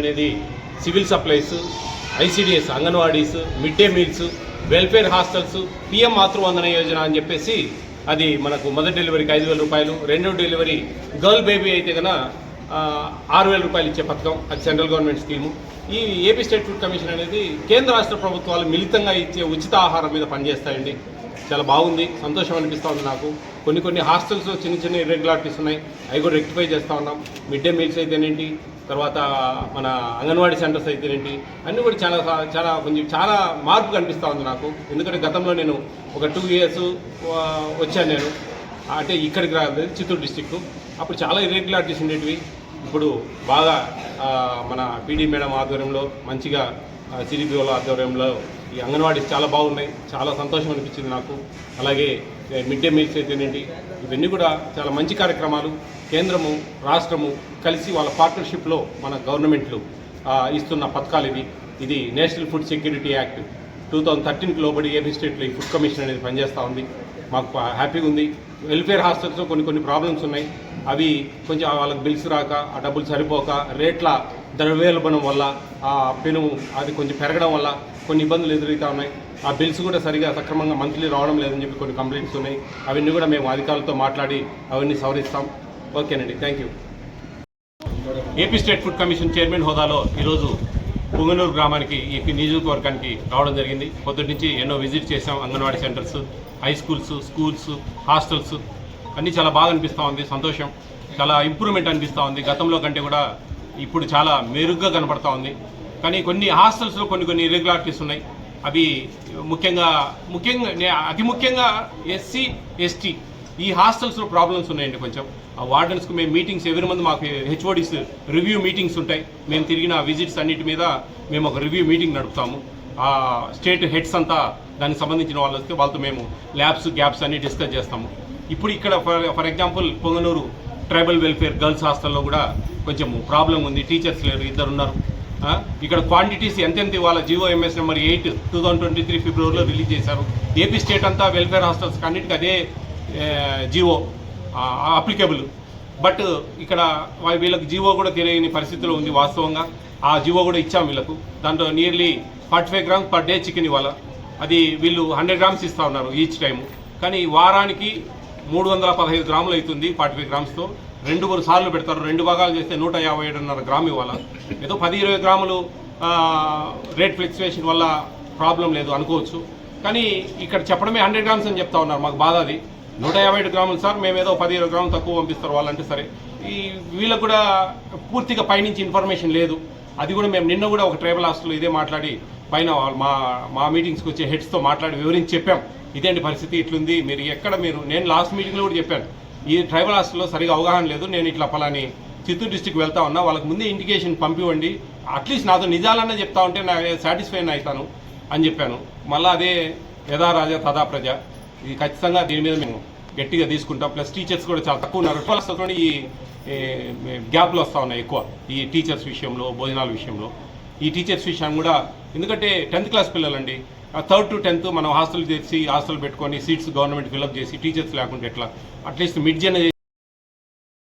అనేది civil supplies ICDS anganwadis mid day meals welfare hostels PM Matruvandana Yojana అని చెప్పేసి అది మనకు మొదటి డెలివరీకి ఐదు వేల రూపాయలు రెండో డెలివరీ గర్ల్ బేబీ అయితే కనుక ఆరు వేల రూపాయలు ఇచ్చే పథకం అది సెంట్రల్ గవర్నమెంట్ స్కీము ఈ ఏపీ స్టేట్ ఫుడ్ కమిషన్ అనేది కేంద్ర రాష్ట్ర ప్రభుత్వాలు మిళితంగా ఇచ్చే ఉచిత ఆహారం మీద పనిచేస్తాయండి. చాలా బాగుంది సంతోషం అనిపిస్తుంది నాకు. కొన్ని కొన్ని హాస్టల్స్లో చిన్న చిన్న ఇర్రెగ్యులారిటీస్ ఉన్నాయి. అవి కూడా రెక్టిఫై చేస్తూ ఉన్నాం. మిడ్ డే మీల్స్ అయితేనేంటి? తర్వాత మన అంగన్వాడీ సెంటర్స్ అయితేనేంటి? అన్నీ కూడా చాలా చాలా కొంచెం చాలా మార్పు కనిపిస్తూ ఉంది నాకు. ఎందుకంటే గతంలో నేను ఒక టూ ఇయర్స్ వచ్చాను నేను. అంటే ఇక్కడికి రాలేదు చిత్తూరు డిస్టిక్ అప్పుడు చాలా ఇర్రెగ్యులారిటీస్ ఉండేటివి. ఇప్పుడు బాగా మన పీడీ మేడం ఆధ్వర్యంలో మంచిగా సిడిపిఓల ఆధ్వర్యంలో ఈ అంగన్వాడీస్ చాలా బాగున్నాయి. చాలా సంతోషం అనిపించింది నాకు. అలాగే మిడ్ డే మీల్స్ అయితేనేంటి? ఇవన్నీ కూడా చాలా మంచి కార్యక్రమాలు కేంద్రము రాష్ట్రము కలిసి వాళ్ళ పార్ట్నర్షిప్లో మన గవర్నమెంట్లు ఇస్తున్న పథకాలు ఇవి. ఇది national food security act. Two thousand థర్టీన్కి లోబడి ఏపీ స్టేట్లో ఈ ఫుడ్ కమిషన్ అనేది పనిచేస్తూ ఉంది. మాకు హ్యాపీగా ఉంది. వెల్ఫేర్ హాస్టల్స్లో కొన్ని కొన్ని ప్రాబ్లమ్స్ ఉన్నాయి. అవి కొంచెం వాళ్ళకి బిల్స్ రాక ఆ డబ్బులు సరిపోక రేట్ల ద్రవ్యోల్బణం వల్ల ఆ పెను అది కొంచెం పెరగడం వల్ల కొన్ని ఇబ్బందులు ఎదురవుతూ ఉన్నాయి. ఆ బిల్స్ కూడా సరిగా సక్రమంగా మంత్లీ రావడం లేదని చెప్పి కొన్ని కంప్లైంట్స్ ఉన్నాయి. అవన్నీ కూడా మేము అధికారులతో మాట్లాడి అవన్నీ సవరిస్తాం. ఓకేనండి thank you AP state food commission chairman హోదాలో ఈరోజు పుంగనూరు గ్రామానికి ఈ నియోజకవర్గానికి రావడం జరిగింది. పొద్దుటి నుంచి ఎన్నో విజిట్ చేసాం anganwadi centres high schools schools hostels అన్నీ చాలా బాగా అనిపిస్తూ ఉంది. సంతోషం. చాలా ఇంప్రూవ్మెంట్ అనిపిస్తూ ఉంది. గతంలో కంటే కూడా ఇప్పుడు చాలా మెరుగ్గా కనపడతా ఉంది. కానీ కొన్ని హాస్టల్స్లో కొన్ని కొన్ని ఇర్రెగ్యులారిటీస్ ఉన్నాయి. అవి ముఖ్యంగా ముఖ్యంగా నే- అతి ముఖ్యంగా ఎస్సీ ఎస్టీ ఈ హాస్టల్స్లో ప్రాబ్లమ్స్ ఉన్నాయండి కొంచెం. ఆ వార్డెన్స్కి మేము మీటింగ్స్ ఎవరి మంది మాకు హెచ్ఓడిస్ రివ్యూ మీటింగ్స్ ఉంటాయి. మేము తిరిగిన విజిట్స్ అన్నిటి మీద మేము ఒక రివ్యూ మీటింగ్ నడుపుతాము. ఆ స్టేట్ హెడ్స్ అంతా దానికి సంబంధించిన వాళ్ళు వస్తే వాళ్ళతో మేము ల్యాబ్స్ గ్యాప్స్ అన్ని డిస్కస్ చేస్తాము. ఇప్పుడు ఇక్కడ for for example Punganur tribal welfare girls హాస్టల్లో కూడా కొంచెం ప్రాబ్లం ఉంది. టీచర్స్ లేరు ఇద్దరు ఉన్నారు. ఇక్కడ క్వాంటిటీస్ ఎంతెంత ఇవాళ GO MS number eight two thousand twenty three ఫిబ్రవరిలో రిలీజ్ చేశారు. ఏపీ స్టేట్ అంతా వెల్ఫేర్ హాస్టల్స్ అన్నిటికీ అదే జివో అప్లికేబుల్ బట్ ఇక్కడ వీళ్ళకి జీవో కూడా తెలియని పరిస్థితిలో ఉంది వాస్తవంగా. ఆ జీవో కూడా ఇచ్చాం వీళ్ళకు. దాంట్లో nearly forty five grams per day chicken ఇవాళ అది వీళ్ళు హండ్రెడ్ గ్రామ్స్ ఇస్తా ఉన్నారు ఈచ్ టైము కానీ వారానికి మూడు వందల పదహైదు గ్రాములు అవుతుంది ఫార్టీ ఫైవ్ గ్రామ్స్తో రెండు మూడు సార్లు పెడతారు. రెండు భాగాలు చేస్తే నూట యాభై ఏడున్నర గ్రామ్ ఇవ్వాలి? ఏదో పది ఇరవై గ్రాములు రేట్ ఫ్లెక్చువేషన్ వల్ల ప్రాబ్లం లేదు అనుకోవచ్చు. కానీ ఇక్కడ చెప్పడమే హండ్రెడ్ గ్రామ్స్ అని చెప్తా ఉన్నారు. మాకు బాధ అది. నూట యాభై ఏడు గ్రాములు సార్ మేము ఏదో పది ఇరవై గ్రాములు తక్కువ పంపిస్తారు వాళ్ళంటే సరే. ఈ వీళ్ళకు కూడా పూర్తిగా పైనుంచి ఇన్ఫర్మేషన్ లేదు. అది కూడా మేము నిన్న కూడా ఒక ట్రైబల్ హాస్టల్లో ఇదే మాట్లాడి పైన మా మా మీటింగ్స్కి వచ్చే హెడ్స్తో మాట్లాడి వివరించి చెప్పాం. ఇదేంటి పరిస్థితి? ఇట్లుంది. మీరు ఎక్కడ మీరు నేను లాస్ట్ మీటింగ్లో కూడా చెప్పాను. ఈ ట్రైబల్ హాస్టల్లో సరిగా అవగాహన లేదు. నేను ఇట్లా పలాని చిత్తూరు డిస్టిక్ వెళ్తా ఉన్నా. వాళ్ళకి ముందే ఇండికేషన్ పంపివ్వండి. అట్లీస్ట్ నాతో నిజాలన్నా చెప్తా ఉంటే నా సాటిస్ఫై అవుతాను అని చెప్పాను. మళ్ళీ అదే యథా రాజా తదా ప్రజ. ఇది ఖచ్చితంగా దీని మీద మేము గట్టిగా తీసుకుంటాం. ప్లస్ టీచర్స్ కూడా చాలా తక్కువ ఉన్నారు. ట్వెల్వ్ ఈ గ్యాప్లు వస్తూ ఉన్నాయి ఎక్కువ ఈ టీచర్స్ విషయంలో భోజనాల విషయంలో. ఈ టీచర్స్ విషయం కూడా ఎందుకంటే టెన్త్ క్లాస్ పిల్లలండి. థర్డ్ టు టెన్త్ మనం హాస్టల్ చేసి హాస్టల్ పెట్టుకొని సీట్స్ గవర్నమెంట్ ఫిల్అప్ చేసి టీచర్స్ లేకుండా ఎట్లా? At least mid generation